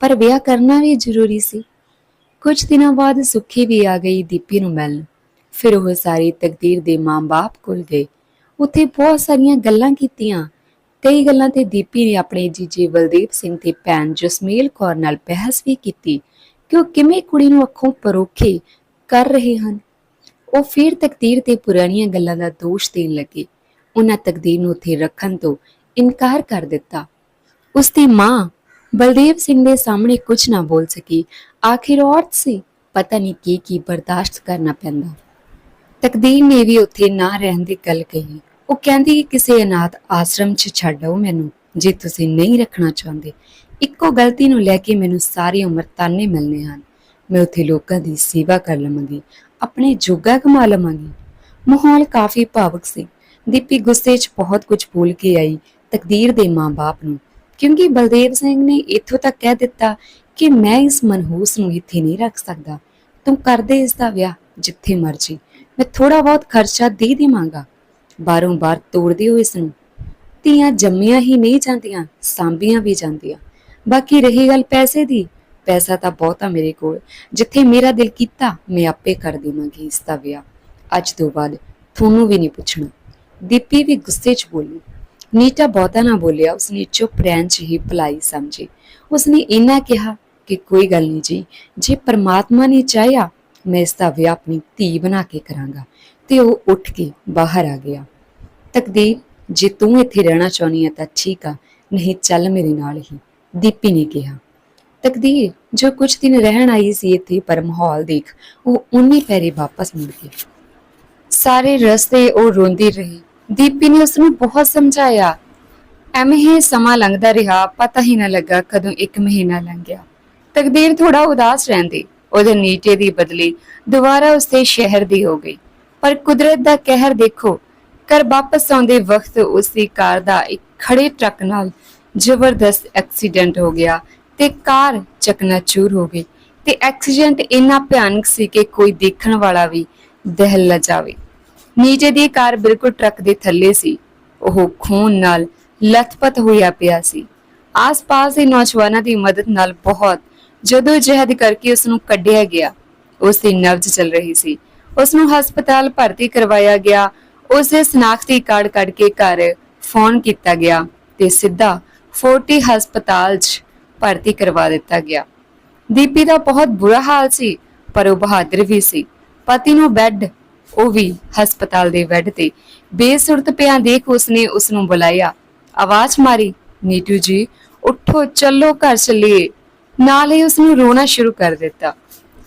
ਪਰ ਵਿਆਹ ਕਰਨਾ ਵੀ ਜ਼ਰੂਰੀ ਸੀ। ਕੁਝ ਦਿਨਾਂ ਬਾਅਦ ਸੁੱਖੀ ਵੀ ਆ ਗਈ ਦੀਪੀ ਨੂੰ ਮਿਲਣ। ਫਿਰ ਉਹ ਸਾਰੀ ਤਕਦੀਰ ਦੇ ਮਾਂ-ਬਾਪ ਕੋਲ ਗਏ। ਉੱਥੇ ਬਹੁਤ ਸਾਰੀਆਂ ਗੱਲਾਂ ਕੀਤੀਆਂ। ਕਈ ਗੱਲਾਂ ਤੇ ਦੀਪੀ ਨੇ ਆਪਣੇ ਜੀਜੇ ਬਲਦੀਪ ਸਿੰਘ ਤੇ ਭੈਣ ਜਸਮੀਲ ਕੌਰ ਨਾਲ ਬਹਿਸ ਵੀ ਕੀਤੀ ਕਿ ਉਹ ਕਿਵੇਂ ਕੁੜੀ ਨੂੰ ਅੱਖੋਂ ਪਰੋਖੇ ਕਰ ਰਹੇ ਹਨ। ਉਹ ਫਿਰ ਤਕਦੀਰ ਤੇ ਪੁਰਾਣੀਆਂ ਗੱਲਾਂ ਦਾ ਦੋਸ਼ ਦੇਣ ਲੱਗੇ। ਉਹਨਾਂ ਤਕਦੀਰ ਨੂੰ ਉੱਥੇ ਰੱਖਣ ਤੋਂ ਇਨਕਾਰ ਕਰ ਦਿੱਤਾ। ਉਸ ਦੀ ਮਾਂ ਬਲਦੇਵ ਸਿੰਘ ਦੇ ਸਾਹਮਣੇ ਕੁਝ ਨਾ ਬੋਲ ਸਕੀ। ਆਖਿਰ ਔਰਤ ਸੀ, ਪਤਾ ਨਹੀਂ ਕੀ ਕੀ ਬਰਦਾਸ਼ਤ ਕਰਨਾ ਪੈਂਦਾ। ਤਕਦੀਰ ਨੇ ਵੀ ਉੱਥੇ ਨਾ ਰਹਿਣ ਦੀ ਗੱਲ ਕਹੀ। ਉਹ ਕਹਿੰਦੀ ਕਿ ਕਿਸੇ ਅਨਾਥ ਆਸ਼ਰਮ 'ਚ ਛੱਡ ਮੈਨੂੰ, ਜੇ ਤੁਸੀਂ ਨਹੀਂ ਰੱਖਣਾ ਚਾਹੁੰਦੇ। ਇੱਕੋ ਗਲਤੀ ਨੂੰ ਲੈ ਕੇ ਮੈਨੂੰ ਸਾਰੀ ਉਮਰ ਤਾਨੇ ਮਿਲਨੇ ਹਨ। ਮੈਂ ਉੱਥੇ ਲੋਕਾਂ ਦੀ ਸੇਵਾ ਕਰ ਲਵਾਂਗੀ, ਆਪਣੇ ਜੋਗਾ ਕਮਾ ਲਵਾਂਗੀ। ਮਾਹੌਲ ਕਾਫੀ ਭਾਵਕ ਸੀ। ਦੀਪੀ ਗੁੱਸੇ 'ਚ ਬਹੁਤ ਕੁਝ ਬੋਲ ਕੇ ਆਈ। ਤਕਦੀਰ ਦੇ ਮਾਂ-ਬਾਪ ਨੂੰ। ਕਿਉਂਕਿ ਬਲਦੇਵ ਸਿੰਘ ਨੇ ਇੱਥੋਂ ਤੱਕ ਕਹਿ ਦਿੱਤਾ ਕਿ ਮੈਂ ਇਸ ਮਨਹੂਸ ਨੂੰ ਇੱਥੇ ਨਹੀਂ ਰੱਖ ਸਕਦਾ। ਤੂੰ ਕਰ ਦੇ ਇਸ ਦਾ ਵਿਆਹ, ਜਿੱਥੇ ਮਰਜ਼ੀ। ਮੈਂ ਥੋੜਾ ਬਹੁਤ ਖਰਚਾ ਦੇ ਦੇਵਾਂਗਾ। ਬਾਰੋਂ ਬਾਰ ਤੋੜਦੇ ਹੋ ਇਸ ਨੂੰ। ਧੀਆਂ ਜੰਮੀਆਂ ਹੀ ਨਹੀਂ ਜਾਂਦੀਆਂ, ਸਾਂਭੀਆਂ ਵੀ ਜਾਂਦੀਆਂ। ਬਾਕੀ ਰਹੀ ਗੱਲ ਪੈਸੇ ਦੀ। ਪੈਸਾ ਤਾਂ ਬਹੁਤਾ ਮੇਰੇ ਕੋਲ। ਜਿੱਥੇ ਮੇਰਾ ਦਿਲ ਕੀਤਾ, ਮੈਂ ਆਪੇ ਕਰ ਦੇਵਾਂਗੀ ਇਸ ਦਾ ਵਿਆਹ। ਅੱਜ ਤੋਂ ਬਾਅਦ ਤੁਹਾਨੂੰ ਵੀ ਨਹੀਂ ਪੁੱਛਣਾ। ਦੀਪੀ ਵੀ ਗੁੱਸੇ 'ਚ ਬੋਲੀ। ਨੀਟਾ ਬਹੁਤਾ ਨਾ ਬੋਲਿਆ, ਉਸਨੇ ਚੁੱਪ ਰਹਿਣ 'ਚ ਹੀ ਭਲਾਈ ਸਮਝੀ। ਉਸਨੇ ਇੰਨਾ ਕਿਹਾ ਕਿ ਕੋਈ ਗੱਲ ਨਹੀਂ ਜੀ, ਜੇ ਪਰਮਾਤਮਾ ਨੇ ਚਾਹਿਆ, ਮੈਂ ਇਸ ਦਾ ਵਿਆਹ ਆਪਣੀ ਧੀ ਬਣਾ ਕੇ ਕਰਾਂਗਾ। ਤੇ ਉਹ ਉੱਠ ਕੇ ਬਾਹਰ ਆ ਗਿਆ। ਤਕਦੀਰ, ਜੇ ਤੂੰ ਇੱਥੇ ਰਹਿਣਾ ਚਾਹੁੰਦੀ ਹੈ ਤਾਂ ਠੀਕ ਆ, ਨਹੀਂ ਚੱਲ ਮੇਰੇ ਨਾਲ ਹੀ, ਦੀਪੀ ਨੇ ਕਿਹਾ। ਤਕਦੀਰ, ਜੋ ਕੁਝ ਦਿਨ ਰਹਿਣ ਆਈ ਸੀ ਇੱਥੇ ਪਰ ਮਾਹੌਲ ਦੇਖ, ਉਹ ਉਨੀ ਪੈਰੇ ਵਾਪਸ ਮੁੜ ਗਈ। ਸਾਰੇ ਰਸਤੇ ਉਹ ਰੋਂਦੀ ਰਹੀ। ਦੀਪੀ ਨੇ ਉਸ ਨੂੰ ਬਹੁਤ ਸਮਝਾਇਆ। ਐਵੇਂ ਹੀ ਸਮਾਂ ਲੰਘਦਾ ਰਿਹਾ, ਪਤਾ ਹੀ ਨਾ ਲੱਗਾ ਕਦੋਂ ਇੱਕ ਮਹੀਨਾ ਲੰਘ ਗਿਆ। ਤਕਦੀਰ ਥੋੜਾ ਉਦਾਸ ਰਹਿੰਦੀ, ਉਹਦੇ ਨੀਚੇ ਦੀ ਬਦਲੀ ਦੁਬਾਰਾ ਉਸਦੇ ਸ਼ਹਿਰ ਦੀ ਹੋ ਗਈ। ਪਰ ਕੁਦਰਤ ਦਾ ਕਹਿਰ ਦੇਖੋ ਕਰ ਵਾਪਸ ਆਉਂਦੇ ਵਕਤ ਉਸਦੀ ਕਾਰ ਦਾ ਇੱਕ ਖੜੇ ਟਰੱਕ ਨਾਲ ਜ਼ਬਰਦਸਤ ਐਕਸੀਡੈਂਟ ਹੋ ਗਿਆ ਤੇ ਕਾਰ ਚਕਨਾਚੂਰ ਹੋ ਗਈ ਤੇ ਐਕਸੀਡੈਂਟ ਇੰਨਾ ਭਿਆਨਕ ਸੀ ਕਿ ਕੋਈ ਦੇਖਣ ਵਾਲਾ ਵੀ ਦਹਿਲ ਜਾਵੇ। ਨੀਚੇ ਦੀ ਕਾਰ ਬਿਲਕੁਲ ਟਰੱਕ ਦੇ ਥੱਲੇ ਸੀ। ਉਹ ਖੂਨ ਨਾਲ ਲਥਪਥ ਹੋਇਆ ਪਿਆ ਸੀ। ਆਸ-ਪਾਸ ਦੇ ਨੌਜਵਾਨਾਂ ਦੀ ਮਦਦ ਨਾਲ ਬਹੁਤ ਜਦੋਂ ਜਹਿਦ ਕਰਕੇ ਉਸ ਨੂੰ ਕੱਢਿਆ ਗਿਆ। ਉਸ ਦੀ ਨਬਜ਼ ਚੱਲ ਰਹੀ ਸੀ। ਉਸ ਨੂੰ ਹਸਪਤਾਲ ਭਰਤੀ ਕਰਵਾਇਆ ਗਿਆ। ਉਸ ਦੇ ਸਨਾਖਤੀ ਕਾਰਡ ਕੱਢ ਕੇ ਘਰ ਫੋਨ ਕੀਤਾ ਗਿਆ ਤੇ ਸਿੱਧਾ ਫੋਰਟੀ ਹਸਪਤਾਲ 'ਚ ਭਰਤੀ ਕਰਵਾ ਦਿੱਤਾ ਗਿਆ। ਦੀਪੀ ਦਾ ਬਹੁਤ ਬੁਰਾ ਹਾਲ ਸੀ, ਪਰ ਉਹ ਬਹਾਦਰ ਵੀ ਸੀ। ਪਤੀ ਨੂੰ ਬੈੱਡ ਉਹ ਵੀ ਹਸਪਤਾਲ ਦੇ ਬੈੱਡ ਤੇ। ਬੇਸੁਰਤ ਪਿਆ ਦੇਖ ਉਸਨੇ ਉਸ ਨੂੰ ਬੁਲਾਇਆ। ਆਵਾਜ਼ ਮਾਰੀ ਨੀਟੂ ਜੀ, ਉੱਠੋ, ਚੱਲੋ, ਘਰ ਚੱਲੀਏ। ਨਾਲ ਹੀ ਉਸ ਨੂੰ ਰੋਣਾ ਸ਼ੁਰੂ ਕਰ ਦਿੱਤਾ।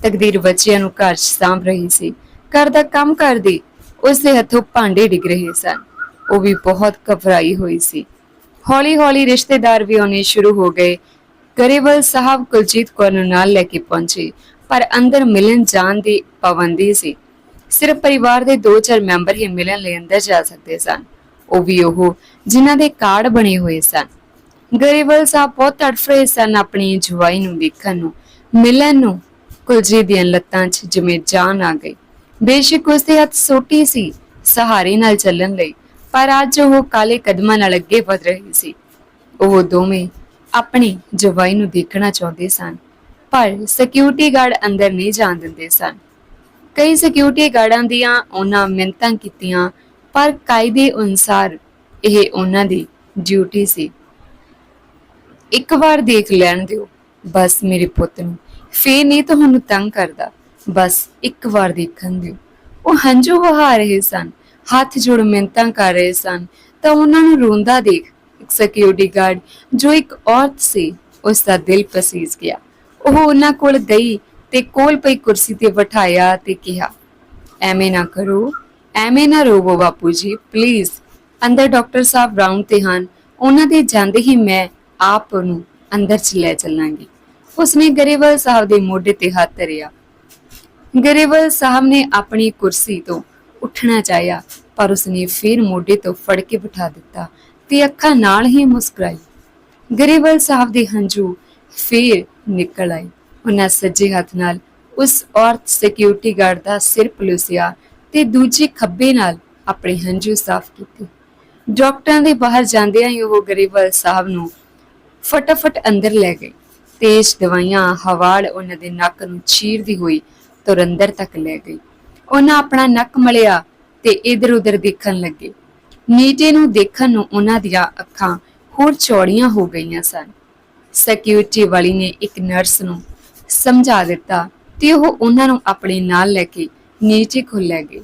ਤਕਦੀਰ ਬੱਚਿਆਂ ਨੂੰ ਘਰ ਸਾਂਭ ਰਹੀ ਸੀ। ਘਰ ਦਾ ਕੰਮ ਕਰਦੀ ਉਸ ਦੇ ਹੱਥੋਂ ਭਾਂਡੇ ਡਿੱਗ ਰਹੇ ਸਨ। ਉਹ ਵੀ ਬਹੁਤ ਘਬਰਾਈ ਹੋਈ ਸੀ। ਹੌਲੀ-ਹੌਲੀ ਰਿਸ਼ਤੇਦਾਰ ਵੀ ਆਉਣੇ ਸ਼ੁਰੂ ਹੋ ਗਏ। ਗਰੇਵਾਲ ਸਾਹਿਬ ਕੁਲਜੀਤ ਕੌਰ ਨੂੰ ਨਾਲ ਲੈ ਕੇ ਪਹੁੰਚੇ, ਪਰ ਅੰਦਰ ਮਿਲਣ ਜਾਣ ਦੀ ਪਾਬੰਦੀ ਸੀ। ਸਿਰਫ ਪਰਿਵਾਰ ਦੇ 2-4 ਮੈਂਬਰ ਹੀ ਮਿਲਣ ਲਈ ਅੰਦਰ ਜਾ ਸਕਦੇ ਸਨ। ਉਹ ਵੀ ਉਹ, ਜਿਨ੍ਹਾਂ ਦੇ ਕਾਰਡ ਬਣੇ ਹੋਏ ਸਨ। ਗਰੇਵਾਲ ਸਾਹਿਬ ਬਹੁਤ ਤੜਫ ਰਹੇ ਸਨ ਆਪਣੀ ਜਵਾਈ ਨੂੰ ਦੇਖਣ ਨੂੰ। ਮਿਲਣ ਨੂੰ ਕੁਲਜੀਤ ਦੀਆਂ ਲੱਤਾਂ 'ਚ ਜਿਵੇਂ ਜਾਨ ਆ ਗਈ। ਬੇਸ਼ੱਕ ਉਸਦੇ ਹੱਥ ਸੋਟੀ ਸੀ ਸਹਾਰੇ ਨਾਲ ਚੱਲਣ ਲਈ, ਪਰ ਅੱਜ ਉਹ ਕਾਲੇ ਕਦਮਾਂ ਨਾਲ ਅੱਗੇ ਵਧ ਰਹੀ ਸੀ। ਉਹ ਦੋਵੇਂ ਆਪਣੀ ਜਵਾਈ ਨੂੰ ਦੇਖਣਾ ਚਾਹੁੰਦੇ ਸਨ, ਪਰ ਸਿਕਿਉਰਿਟੀ ਗਾਰਡ ਅੰਦਰ ਨਹੀਂ ਜਾਣ ਦਿੰਦੇ ਸਨ। ਕਈ ਸਿਕਿਉਰਿਟੀ ਗਾਰਡਾਂ ਦੀਆਂ ਉਹਨਾਂ ਮਿੰਤਾਂ ਕੀਤੀਆਂ, ਪਰ ਕਾਇਦੇ ਅਨੁਸਾਰ ਇਹ ਉਹਨਾਂ ਦੀ ਡਿਊਟੀ ਸੀ। ਇੱਕ ਵਾਰ ਦੇਖ ਲੈਣ ਦਿਓ, ਬਸ ਮੇਰੇ ਪੁੱਤ ਨੂੰ। ਫੇਰ ਨਹੀਂ ਤੁਹਾਨੂੰ ਤੰਗ ਕਰਦਾ, ਬਸ ਇੱਕ ਵਾਰ ਦੇਖਣ ਦਿਓ। ਉਹ ਹੰਝੂ ਵਹਾ ਰਹੇ ਸਨ, ਹੱਥ ਜੋੜ ਮਿੰਤਾਂ ਕਰ ਰਹੇ ਸਨ। ਤਾਂ ਉਹਨਾਂ ਨੂੰ ਰੋਂਦਾ ਦੇਖ ਇੱਕ ਸਿਕਿਉਰਿਟੀ ਗਾਰਡ ਜੋ ਇੱਕ ਔਰਤ ਸੀ ਉਸ ਦਾ ਦਿਲ ਪਸੀਜ ਗਿਆ। ਉਹ ਉਹਨਾਂ ਕੋਲ ਗਈ ਤੇ ਕੋਲ ਪਈ ਕੁਰਸੀ ਤੇ ਬਿਠਾਇਆ ਤੇ ਕਿਹਾ, ਐਵੇਂ ਨਾ ਕਰੋ, ਐਵੇਂ ਨਾ ਰੋਵੋ ਬਾਪੂ ਜੀ ਪਲੀਜ਼ ਅੰਦਰ ਡਾਕਟਰ ਸਾਹਿਬ ਰਾਉਂਡ ਤੇ ਹਨ। ਉਹਨਾਂ ਦੇ ਜਾਂਦੇ ਹੀ ਮੈਂ ਆਪ ਨੂੰ ਅੰਦਰ ਚ ਲੈ ਚੱਲਾਂਗੀ। ਉਸਨੇ ਗਰੇਵਾਲ ਸਾਹਿਬ ਦੇ ਮੋਢੇ ਤੇ ਹੱਥ ਧਰਿਆ। ਗਰੇਵਾਲ ਸਾਹਿਬ ਨੇ ਆਪਣੀ ਕੁਰਸੀ ਤੋਂ ਉੱਠਣਾ ਚਾਹਿਆ, ਪਰ ਉਸਨੇ ਫਿਰ ਮੋਢੇ ਤੋਂ ਫੜ ਕੇ ਬਿਠਾ ਦਿੱਤਾ ਤੇ ਅੱਖਾਂ ਨਾਲ ਹੀ ਮੁਸਕਰਾਈ। ਗਰੇਵਾਲ ਸਾਹਿਬ ਦੇ ਹੰਝੂ ਫੇਰ ਨਿਕਲ ਆਏ। ਉਹਨਾਂ ਸੱਜੇ ਹੱਥ ਨਾਲ ਉਸ ਔਰਤ ਸਿਕਿਉਰਿਟੀ ਗਾਰਡ ਦਾ ਸਿਰ ਪਲੂਸਿਆ ਤੇ ਦੂਜੇ ਖੱਬੇ ਨਾਲ ਆਪਣੇ ਹੰਝੂ ਸਾਫ਼ ਕੀਤੇ। ਡਾਕਟਰਾਂ ਦੇ ਬਾਹਰ ਜਾਂਦਿਆਂ ਹੀ ਉਹ ਗਰੇਵਾਲ ਸਾਹਿਬ ਨੂੰ ਫਟਾਫਟ ਅੰਦਰ ਲੈ ਗਏ। ਤੇਜ਼ ਦਵਾਈਆਂ, ਹਵਾੜ ਉਹਨਾਂ ਦੇ ਨੱਕ ਨੂੰ ਚੀਰਦੀ ਹੋਈ ਤੁਰ ਅੰਦਰ ਤੱਕ ਲੈ ਗਈ। ਉਹਨਾਂ ਆਪਣਾ ਨੱਕ ਮਲਿਆ ਤੇ ਇਧਰ ਉਧਰ ਦੇਖਣ ਲੱਗੇ। ਨੀਟੇ ਨੂੰ ਦੇਖਣ ਨੂੰ ਉਹਨਾਂ ਦੀਆਂ ਅੱਖਾਂ ਹੋਰ ਚੌੜੀਆਂ ਹੋ ਗਈਆਂ ਸਨ। ਸਿਕਿਉਰਿਟੀ ਵਾਲੀ ਨੇ ਇੱਕ ਨਰਸ ਨੂੰ ਸਮਝਾ ਦਿੱਤਾ ਤੇ ਉਹ ਉਹਨਾਂ ਨੂੰ ਆਪਣੇ ਨਾਲ ਲੈ ਕੇ ਨੀਚੇ ਕੋਲ ਲੈ ਗਏ।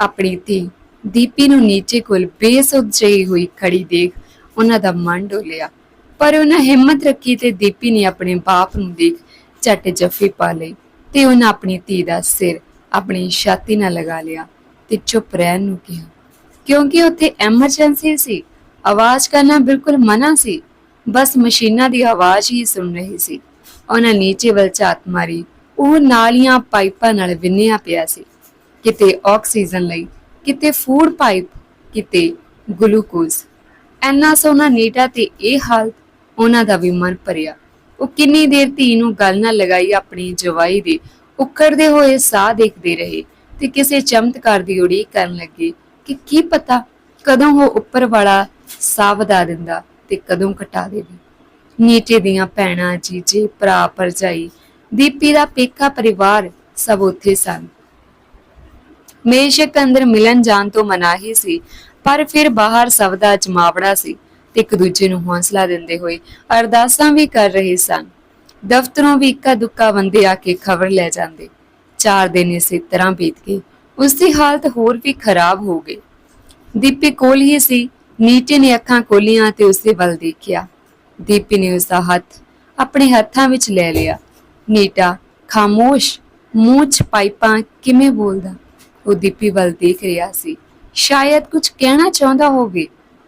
ਆਪਣੀ ਧੀ ਦੀਪੀ ਨੂੰ ਨੀਚੇ ਕੋਲ ਬੇਸੁੱਧ ਜਿਹੀ ਹੋਈ ਖੜੀ ਦੇਖ ਉਹਨਾਂ ਦਾ ਮਨ ਡੋਲਿਆ। ਪਰ ਉਹਨਾਂ ਹਿੰਮਤ ਰੱਖੀ ਤੇ ਦੀਪੀ ਨੇ ਆਪਣੇ ਬਾਪ ਨੂੰ ਦੇਖ ਝੱਟ ਜੱਫੀ ਪਾ ਲਈ ਤੇ ਉਹਨਾਂ ਆਪਣੀ ਧੀ ਦਾ ਸਿਰ ਆਪਣੀ ਛਾਤੀ ਨਾਲ ਲਗਾ ਲਿਆ ਤੇ ਚੁੱਪ ਰਹਿਣ ਨੂੰ ਕਿਹਾ। ਕਿਉਂਕਿ ਉੱਥੇ ਐਮਰਜੈਂਸੀ ਸੀ, ਆਵਾਜ਼ ਕਰਨਾ ਬਿਲਕੁਲ ਮਨਾ ਸੀ, ਬਸ ਮਸ਼ੀਨਾਂ ਦੀ ਆਵਾਜ਼ ਹੀ ਸੁਣ ਰਹੀ ਸੀ। ਉਹਨਾਂ ਨੀਚੇ ਵੱਲ ਝਾਤ ਮਾਰੀ। ਉਹ ਨਾਲੀਆਂ ਪਾਈਪਾਂ ਨਾਲ ਵਿੰਨਿਆ ਪਿਆ ਸੀ। ਕਿਤੇ ਆਕਸੀਜਨ ਲਈ, ਕਿਤੇ ਫੂਡ ਪਾਈਪ, ਕਿਤੇ ਗਲੂਕੋਜ਼। ਐਨਾ ਸੋਨਾ ਨੀਟਾ ਤੇ ਇਹ ਹਾਲਤ ਉਹਨਾਂ ਦਾ ਵੀ ਮਨ ਭਰਿਆ। ਉਹ ਕਿੰਨੀ ਦੇਰ ਧੀ ਨੂੰ ਗੱਲ ਨਾਲ ਲਗਾਈ ਆਪਣੀ ਜਵਾਈ ਦੇ। ਉੱਕੜਦੇ ਹੋਏ ਸਾਹ ਦੇਖਦੇ ਰਹੇ ਤੇ ਕਿਸੇ ਚਮਤਕਾਰ ਦੀ ਉਡੀਕ ਕਰਨ ਲੱਗੇ ਕਿ ਕੀ ਪਤਾ ਕਦੋਂ ਉਹ ਉੱਪਰ ਵਾਲਾ ਸਾਹ ਵਧਾ ਦਿੰਦਾ ਤੇ ਕਦੋਂ ਘਟਾ ਦੇਵੇ। ਨੀਟੇ ਦੀਆਂ ਭੈਣਾਂ ਜੀਜੇ, ਭਰਾ, ਭਰਜਾਈ, ਦੀਪੀ ਦਾ ਪੇਕਾ ਪਰਿਵਾਰ ਸਭ ਉੱਥੇ ਸਨ। ਮੇਸ਼ਕ ਅੰਦਰ ਮਿਲਣ ਜਾਣ ਤੋਂ ਮਨਾਹੀ ਸੀ, ਪਰ ਫਿਰ ਬਾਹਰ ਸਭ ਦਾ ਜਮਾਵੜਾ ਸੀ ਤੇ ਇੱਕ ਦੂਜੇ ਨੂੰ ਹੌਸਲਾ ਦਿੰਦੇ ਹੋਏ ਅਰਦਾਸਾਂ ਵੀ ਕਰ ਰਹੇ ਸਨ। ਦਫ਼ਤਰੋਂ ਵੀ ਇੱਕਾ ਦੁੱਕਾ ਬੰਦੇ ਆ ਕੇ ਖਬਰ ਲੈ ਜਾਂਦੇ। ਚਾਰ ਦਿਨ ਇਸੇ ਤਰ੍ਹਾਂ ਬੀਤ ਗਏ ਉਸ ਦੀ ਹਾਲਤ ਹੋਰ ਵੀ ਖਰਾਬ ਹੋ ਗਈ। ਦੀਪੀ ਕੋਲ ਹੀ ਸੀ, ਨੀਟੇ ਨੇ ਅੱਖਾਂ ਖੋਲੀਆਂ ਤੇ ਉਸਦੇ ਵੱਲ ਦੇਖਿਆ। ਦੀਪੀ ਨੇ ਉਸਦਾ ਹੱਥ ਆਪਣੇ ਹੱਥਾਂ ਵਿੱਚ ਲੈ ਲਿਆ। ਨੀਟਾ, ਖਾਮੋਸ਼, ਮੂੰਹ 'ਚ ਪਾਈਪਾਂ ਕਿਵੇਂ ਬੋਲਦਾ? ਉਹ ਦੀਪੀ ਵੱਲ ਦੇਖ ਰਿਹਾ ਸੀ। ਸ਼ਾਇਦ ਕੁਝ ਕਹਿਣਾ ਚਾਹੁੰਦਾ ਹੋਵੇ।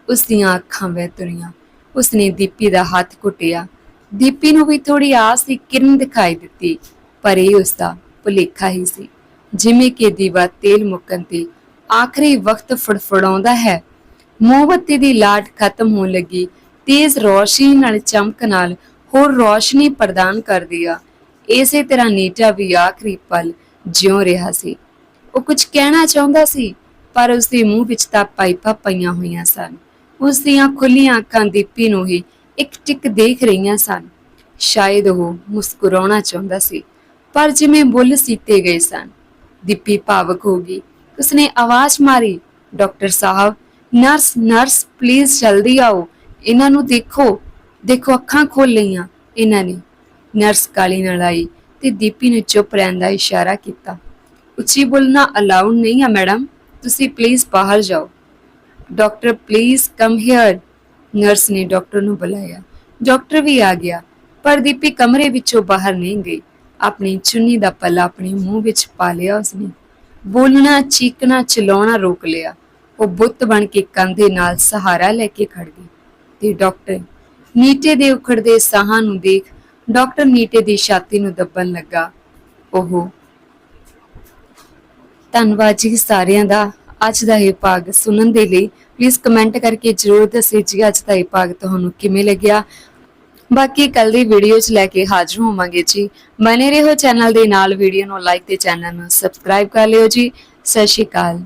ਉਸ ਦੀਆਂ ਅੱਖਾਂ ਵਹਿ ਤੁਰੀਆਂ। ਉਸਨੇ ਦੀਪੀ ਦਾ ਹੱਥ ਘੁੱਟਿਆ। ਦੀਪੀ ਨੂੰ ਵੀ ਥੋੜੀ ਆਸ ਦੀ ਕਿਰਨ ਦਿਖਾਈ ਦਿੱਤੀ, ਪਰ ਇਹ ਉਸਦਾ ਭੁਲੇਖਾ ਹੀ ਸੀ। ਜਿਵੇਂ ਕਿ ਦੀਵਾ ਤੇਲ ਮੁੱਕਣ ਤੇ ਆਖਰੀ ਵਕਤ ਫੜਫੜਾਉਂਦਾ ਹੈ। ਮੋਮਬੱਤੀ ਦੀ ਲਾਟ ਖਤਮ ਹੋਣ ਲੱਗੀ। ਤੇਜ਼ ਰੋਸ਼ਨੀ ਨਾਲ ਚਮਕ ਨਾਲ ਹੋਰ ਰੋਸ਼ਨੀ ਪ੍ਰਦਾਨ ਕਰਦੀ ਆ। ਇਸੇ ਤਰ੍ਹਾਂ ਨੀਟਾ ਵੀ ਆਖਰੀ ਪਲ ਜਿਉ ਰਿਹਾ ਸੀ। ਉਹ ਕੁਝ ਕਹਿਣਾ ਚਾਹੁੰਦਾ ਸੀ, ਪਰ ਉਸ ਦੇ ਮੂੰਹ ਵਿੱਚ ਤਾਂ ਪਾਈਪਾਂ ਪਈਆਂ ਹੋਈਆਂ ਸਨ। ਉਸ ਦੀਆਂ ਖੁੱਲੀਆਂ ਅੱਖਾਂ ਦੀਪੀ ਨੂੰ ਹੀ ਇੱਕ ਟਿਕ ਦੇਖ ਰਹੀਆਂ ਸਨ। ਸ਼ਾਇਦ ਉਹ ਮੁਸਕਰਾਉਣਾ ਚਾਹੁੰਦਾ ਸੀ, ਪਰ ਜਿਵੇਂ ਬੁੱਲ ਸੀਤੇ ਗਏ ਸਨ। ਦੀਪੀ ਭਾਵਕ ਹੋ ਗਈ। ਉਸਨੇ ਆਵਾਜ਼ ਮਾਰੀ, ਡਾਕਟਰ ਸਾਹਿਬ, ਨਰਸ ਨਰਸ, ਪਲੀਜ਼ ਜਲਦੀ ਆਓ। ਇਹਨਾਂ ਨੂੰ ਦੇਖੋ ਦੇਖੋ ਅੱਖਾਂ ਖੋਲ ਲਈਆਂ ਇਹਨਾਂ ਨੇ। ਨਰਸ ਕਾਲੀ ਨਾਲ ਆਈ ਤੇ ਦੀਪੀ ਨੂੰ ਚੁੱਪ ਰਹਿਣ ਦਾ ਇਸ਼ਾਰਾ ਕੀਤਾ। ਉੱਚੀ ਬੋਲਣਾ ਅਲਾਉਡ ਨਹੀਂ ਆ ਮੈਡਮ, ਤੁਸੀਂ ਪਲੀਜ਼ ਬਾਹਰ ਜਾਓ। Doctor please come here nurse ਨੇ ਡਾਕਟਰ ਨੂੰ ਬੁਲਾਇਆ। ਡਾਕਟਰ ਵੀ ਆ ਗਿਆ, ਪਰ ਦੀਪੀ ਕਮਰੇ ਵਿੱਚੋਂ ਬਾਹਰ ਨਹੀਂ ਗਈ। ਆਪਣੀ ਚੁੰਨੀ ਦਾ ਪੱਲਾ ਆਪਣੇ ਮੂੰਹ ਵਿੱਚ ਪਾ ਲਿਆ ਉਸਨੇ। ਬੋਲਣਾ, ਚੀਕਣਾ, ਚਲਾਉਣਾ ਰੋਕ ਲਿਆ। ਉਹ ਬੁੱਤ ਬਣ ਕੇ ਕੰਧੇ ਨਾਲ ਸਹਾਰਾ ਲੈ ਕੇ ਖੜ ਗਈ। ਤੇ ਡਾਕਟਰ ਨੀਟੇ ਦੇ ਉਖੜਦੇ ਸਾਹਾਂ ਨੂੰ ਦੇਖ ਡਾਕਟਰ ਨੀਟੇ ਦੀ ਛਾਤੀ ਨੂੰ ਦੱਬਣ ਲੱਗਾ। ਉਹ ਧੰਨਵਾਦ ਜੀ ਸਾਰਿਆਂ ਦਾ। ਅੱਜ ਦਾ ਇਹ ਭਾਗ ਸੁਣਨ ਦੇ ਲਈ ਪਲੀਜ਼ ਕਮੈਂਟ ਕਰਕੇ ਜਰੂਰ ਦੱਸਿਓ ਜੀ, ਅੱਜ ਦਾ ਇਹ ਭਾਗ ਤੁਹਾਨੂੰ ਕਿਵੇਂ ਲੱਗਿਆ? ਬਾਕੀ ਕੱਲ ਦੀ ਵੀਡੀਓ 'ਚ ਲੈ ਕੇ ਹਾਜ਼ਰ ਹੋਵਾਂਗੇ ਜੀ। ਬਨੇ ਰਹੋ ਚੈਨਲ ਦੇ ਨਾਲ ਵੀਡੀਓ ਨੂੰ ਲਾਈਕ ਤੇ ਚੈਨਲ ਨੂੰ ਸਬਸਕ੍ਰਾਈਬ ਕਰ ਲਿਓ ਜੀ। ਸਤਿ ਸ਼੍ਰੀ ਅਕਾਲ।